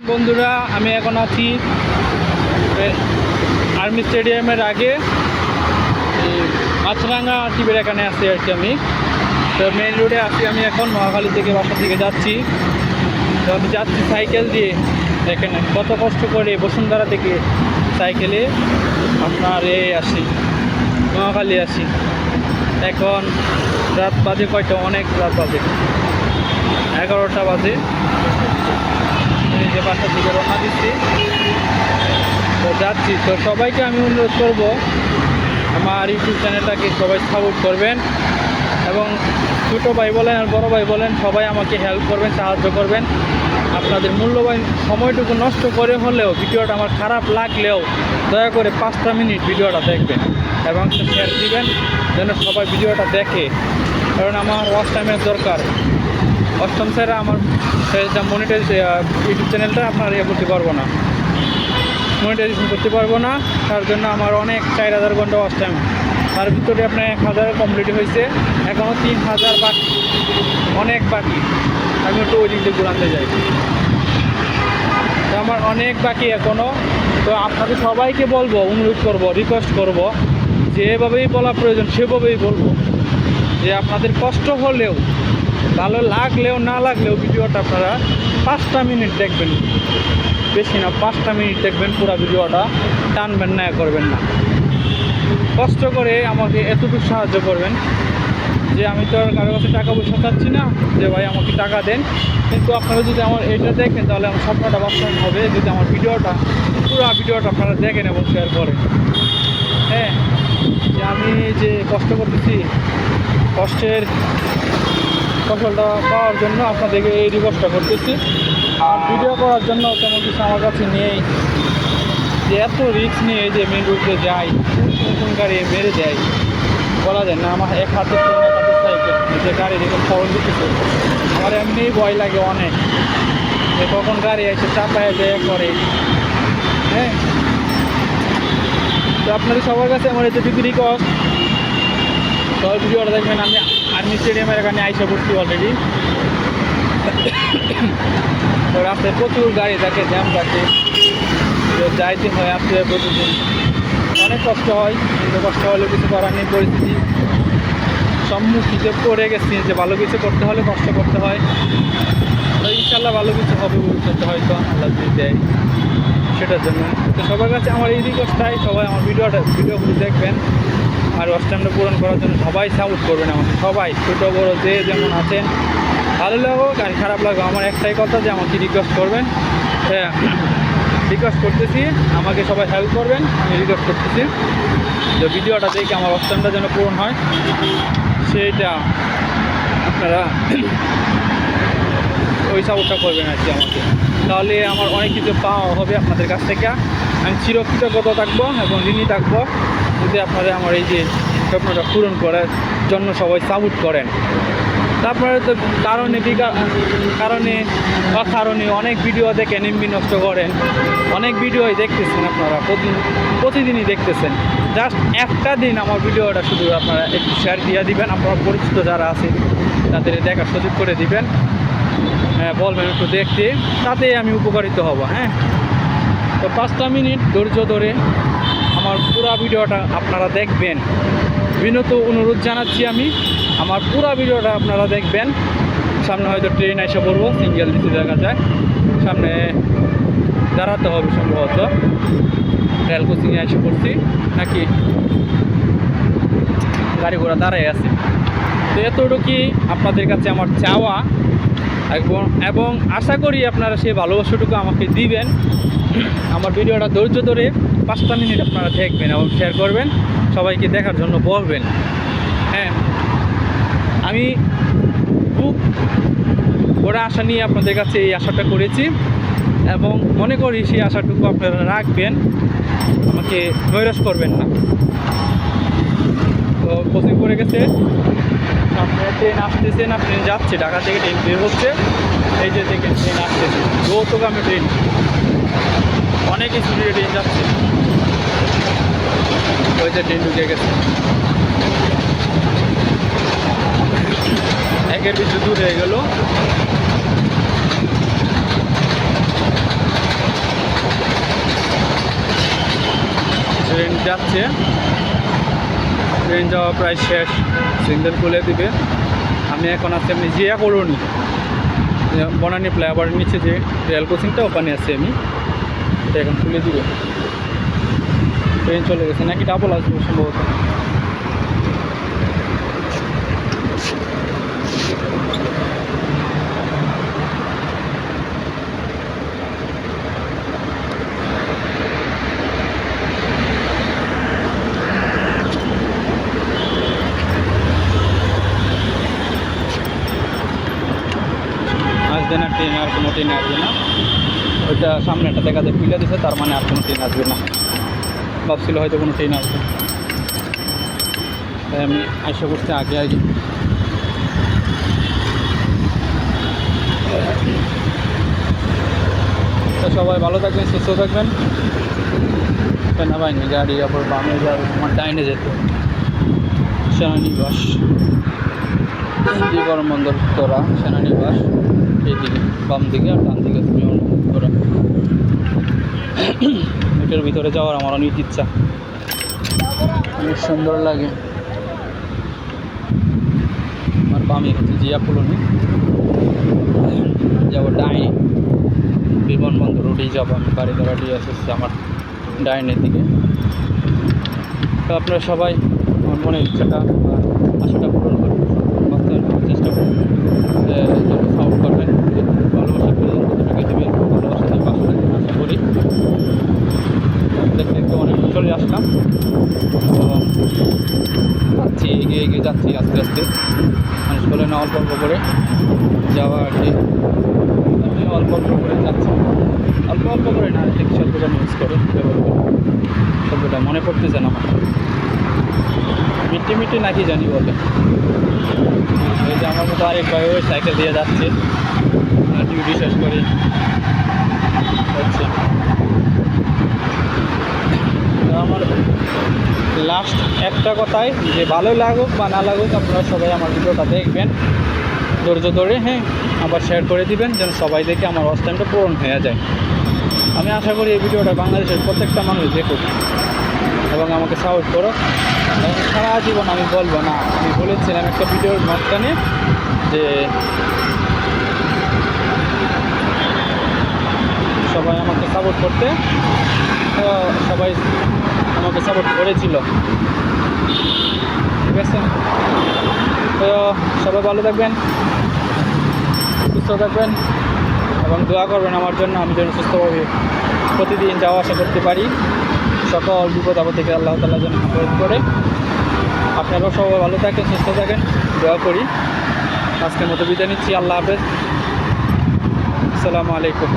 বন্ধুরা, আমি এখন আছি আর্মি স্টেডিয়ামের আগে। মাছরাঙ্গা টিভির এখানে আছি আর কি আমি। তো মেন রোডে আছি আমি এখন, মহাখালী থেকে বাসা থেকে যাচ্ছি। তো আমি যাচ্ছি সাইকেল দিয়ে। দেখেন কত কষ্ট করে বসুন্ধরা থেকে সাইকেলে আপনার এ আসি, মহাখালী আসি। এখন রাত বাজে কয়টা? অনেক রাত বাজে। এগারোটা বাজে। যে বাসা থেকে রওনা দিচ্ছি। তো যাচ্ছি। তো সবাইকে আমি অনুরোধ করব, আমার ইউটিউব চ্যানেলটাকে সবাই সাপোর্ট করবেন এবং ছোটো ভাই বলেন আর বড়ো ভাই বলেন, সবাই আমাকে হেল্প করবেন, সাহায্য করবেন। আপনাদের মূল্যবান সময়টুকু নষ্ট করে হলেও, ভিডিওটা আমার খারাপ লাগলেও, দয়া করে পাঁচটা মিনিট ভিডিওটা দেখবেন এবং শেয়ার দিবেন, যেন সবাই ভিডিওটা দেখে। কারণ আমার ওয়াচ টাইমের দরকার। অষ্টম স্যার, আমার মনিটাইজ ইউটিউব চ্যানেলটা আপনার ইয়ে করতে পারব না। মনিটাইজেশন করতে পারব না, তার জন্য আমার অনেক চার হাজার ঘণ্টা টাইম তার ভিতরে আপনার এক হাজার কমপ্লিট হয়েছে এখনও তিন হাজার বাকি, অনেক বাকি। আমি একটু ওই দিক দিয়ে ঘুরাতে যাই তো আমার অনেক বাকি এখনও তো আপনাদের সবাইকে বলব, অনুরোধ করব রিকোয়েস্ট করব, যেভাবেই বলা প্রয়োজন সেভাবেই বলব। যে আপনাদের কষ্ট হলেও ভালো লাগলেও না লাগলেও ভিডিওটা আপনারা পাঁচটা মিনিট দেখবেন। বেশি না, পাঁচটা মিনিট দেখবেন পুরো ভিডিওটা, টানবেন না করবেন না। কষ্ট করে আমাকে এতটুকু সাহায্য করবেন যে আমি তো আর কারও কাছে টাকা পয়সা চাচ্ছি না, যে ভাই আমাকে টাকা দেন। কিন্তু আপনারা যদি আমার এটা দেখেন, তাহলে আমার স্বপ্নটা বাস্তব হবে, যদি আমার ভিডিওটা, পুরো ভিডিওটা আপনারা দেখেন এবং শেয়ার করেন। হ্যাঁ যে আমি যে কষ্ট করতেছি, কষ্টের ফসলটা পাওয়ার জন্য আপনাদেরকে এই রিকোয়েস্টটা করতেছি। আর ভিডিও করার জন্য তেমন কিছু আমার কাছে নেই। যে এত রিস্ক নিয়ে যে মেন রোডে যাই কোন গাড়ি মেরে দেয় বলা যায় না, আমার এক হাতে যে গাড়ি দেখে ফোন দিতেছে। আমার এমনি ভয় লাগে অনেক। যে কখন গাড়ি এসে চাপায় দেয় করে হ্যাঁ? তো আপনাদের সবার কাছে আমার এতটুকু রিকোয়েস্ট সবাই ভিডিওটা দেখবেন, আমি আর্মি স্টেডিয়ামের এখানে আইসা পড়ছি অলরেডি তো রাস্তায় প্রচুর গাড়ি থাকে জ্যাম থাকে। যাইতে হয়, আসতে হয় প্রতিদিন। অনেক কষ্ট হয়, কিন্তু কষ্ট হলে কিছু করার নেই পরিস্থিতি। সম্মুখীন পড়ে গেছি, যে ভালো কিছু করতে হলে কষ্ট করতে হয়। তো ইনশাল্লাহ ভালো কিছু হবে ভবিষ্যতে হয়তো, আল্লাহ যদি দেয়। সেটার জন্য। তো সবার কাছে আমার এই রিকোয়েস্টটাই সবাই আমার ভিডিওটা ভিডিওগুলো দেখবেন। আর ওয়াস্টার্নটা পূরণ করার জন্য সবাই সাপোর্ট করবেন আমাকে। সবাই, ছোটো, বড়ো, যে যেমন আছেন, ভালো লাগুক আর খারাপ লাগুক, আমার একটাই কথা যে আমাকে রিকোয়েস্ট করবেন। হ্যাঁ রিকোয়েস্ট করতেছি, আমাকে সবাই হেল্প করবেন, আমি রিকোয়েস্ট করতেছি। যে ভিডিওটা দেখে আমার অপশানটা যেন পূরণ হয় সেইটা আপনারা ওই সাপোর্টটা করবেন আর কি আমাকে। তাহলে আমার অনেক কিছু পাওয়া হবে আপনাদের কাছ থেকে। আমি চিরকৃতজ্ঞতা থাকব এবং ঋণী থাকব। যদি আপনারা আমার এই যে স্বপ্নটা পূরণ করার জন্য সবাই সাপোর্ট করেন, তারপরে তো কারণে কারণে অকারণে অনেক ভিডিও দেখেন, এমবি নষ্ট করেন, অনেক ভিডিওই দেখতেছেন আপনারা প্রতিদিন প্রতিদিনই দেখতেছেন। জাস্ট একটা দিন আমার ভিডিওটা শুধু আপনারা একটু শেয়ার দিয়ে দিবেন, আপনারা পরিচিত যারা আছে তাদের দেখার সুযোগ করে দিবেন। হ্যাঁ বলবেন একটু দেখতে, তাতেই আমি উপকারিত হব হ্যাঁ? তো পাঁচটা মিনিট ধৈর্য ধরে আমার পুরো ভিডিওটা আপনারা দেখবেন। বিনত অনুরোধ জানাচ্ছি আমি, আমার পুরো ভিডিওটা আপনারা দেখবেন। সামনে হয়তো ট্রেন এসে পড়ব সিঙ্গেল দিতে দেখা যায়। সামনে দাঁড়াতে হবে সম্ভবত। রেল কোচিংয়ে এসে পড়ছি। নাকি? গাড়ি ঘোড়া দাঁড়াই আছে। তো এতটুকুই আপনাদের কাছে আমার চাওয়া। এবং এবং আশা করি আপনারা সেই ভালোবাসাটুকু আমাকে দিবেন। আমার ভিডিওটা ধৈর্য ধরে পাঁচটা মিনিট আপনারা দেখবেন এবং শেয়ার করবেন। সবাইকে দেখার জন্য বলবেন। হ্যাঁ আমি খুব বড় আশা নিয়ে আপনাদের কাছে এই আশাটা করেছি এবং মনে করি সেই আশাটুকু আপনারা রাখবেন। আমাকে নৈরাশ করবেন না। তো কোচিং করে গেছে। ট্রেন আসতেছে না, ট্রেন যাচ্ছে, ঢাকা থেকে ট্রেন বের হচ্ছে। এই যে দেখেন, ট্রেন আসতেছে। গ্রামে ট্রেন। অনেক স্পিডে ট্রেন যাচ্ছে। ওই যে ট্রেন ঢুকে গেছে। একের পিছু দূর হয়ে গেল। ট্রেন যাচ্ছে। ট্রেন যাওয়া প্রায় শেষ। সিঙ্গেল খুলে দিবে। আমি এখন আছি, আমি জিয়া করুনি বনানি ফ্লাইওভারের নিচে যে রেল কোচিংটা ওখানে আছি আমি। এটা এখন খুলে দিব। ট্রেন চলে গেছে, নাকি ডাবল আসবে সম্ভবত। আসবে না ট্রেন আর কোনো ট্রেন আসবে না। ওইটা সামনে একটা দেখা যায় পিলা দিছে, তার মানে আর কোনো ট্রেন আসবে না। ভাবছিল হয়তো কোনো ট্রেন আসবে। তাই আমি আশা করছি আগে আগে। সবাই ভালো থাকবেন, সুস্থ থাকবেন। সেনাবাহিনী গাড়ি আবার বামে যাবে আমার ডাইনে যেত সেনানিবাস। বিমানবন্দর তোরা, সেনানিবাস। এইদিকে বাম দিকে আর ডান দিকে তোরা এটার ভিতরে যাওয়ার আমার অনেক ইচ্ছা। অনেক সুন্দর লাগে। আর বামে হচ্ছে জিয়া কলোনি। যাব ডাইনে। বিমানবন্দর রোডেই যাব আমি ধরা দিয়ে আসছে আমার ডাইনের দিকে। তো আপনারা সবাই আমার মনের ইচ্ছাটা আশাটা পূরণ করার চেষ্টা করবেন সাপোর্ট করবেন ভালোবাসা প্রয়োজন কতটুকু দেবেন ভালোবাসা দিয়ে পাশে থাকবেন আশা করি দেখতে দেখতে অনেক চলে আসলাম তো যাচ্ছি এগিয়ে এগিয়ে যাচ্ছি আস্তে আস্তে মানুষ বলে না অল্প অল্প করে যাওয়া আর কি। অল্প অল্প করে যাচ্ছি। অল্প অল্প করে না, ঠিক শব্দটা ইউজ করে ব্যবহার শব্দটা মনে পড়তেছে না আমার। মিট্টি মিট্টি নাকি জানি বলে। এই যে আমার মতো আরেক ভাই ওই সাইকেল দিয়ে যাচ্ছে। ডিউটি শেষ করে হচ্ছে আমার লাস্ট একটা কথাই, যে ভালো লাগুক বা না লাগুক, আপনারা সবাই আমার ভিডিওটা দেখবেন। ধৈর্য ধরে হ্যাঁ আবার শেয়ার করে দিবেন, যেন সবাই দেখে আমার অস্থানটা পূরণ হয়ে যায়। আমি আশা করি এই ভিডিওটা বাংলাদেশের প্রত্যেকটা মানুষ দেখুক এবং আমাকে সাপোর্ট করো সারা জীবন আমি বলব না, আমি বলেছিলাম একটা ভিডিওর মাঝখানে যে সবাই আমাকে সাপোর্ট করতে। তো সবাই আমাকে সাপোর্ট করেছিল। ঠিক আছে? তো সবাই ভালো থাকবেন, সুস্থ থাকবেন এবং দোয়া করবেন আমার জন্য। আমি যেন সুস্থভাবে প্রতিদিন যাওয়া আসা করতে পারি। সকল বিপদ আপদ থেকে আল্লাহ তালা যেন হেফাজত করে। আপনারাও সবাই ভালো থাকেন, সুস্থ থাকেন। দোয়া করি। আজকের মতো বিদায় নিচ্ছি। আল্লাহ হাফেজ। আসসালামু আলাইকুম।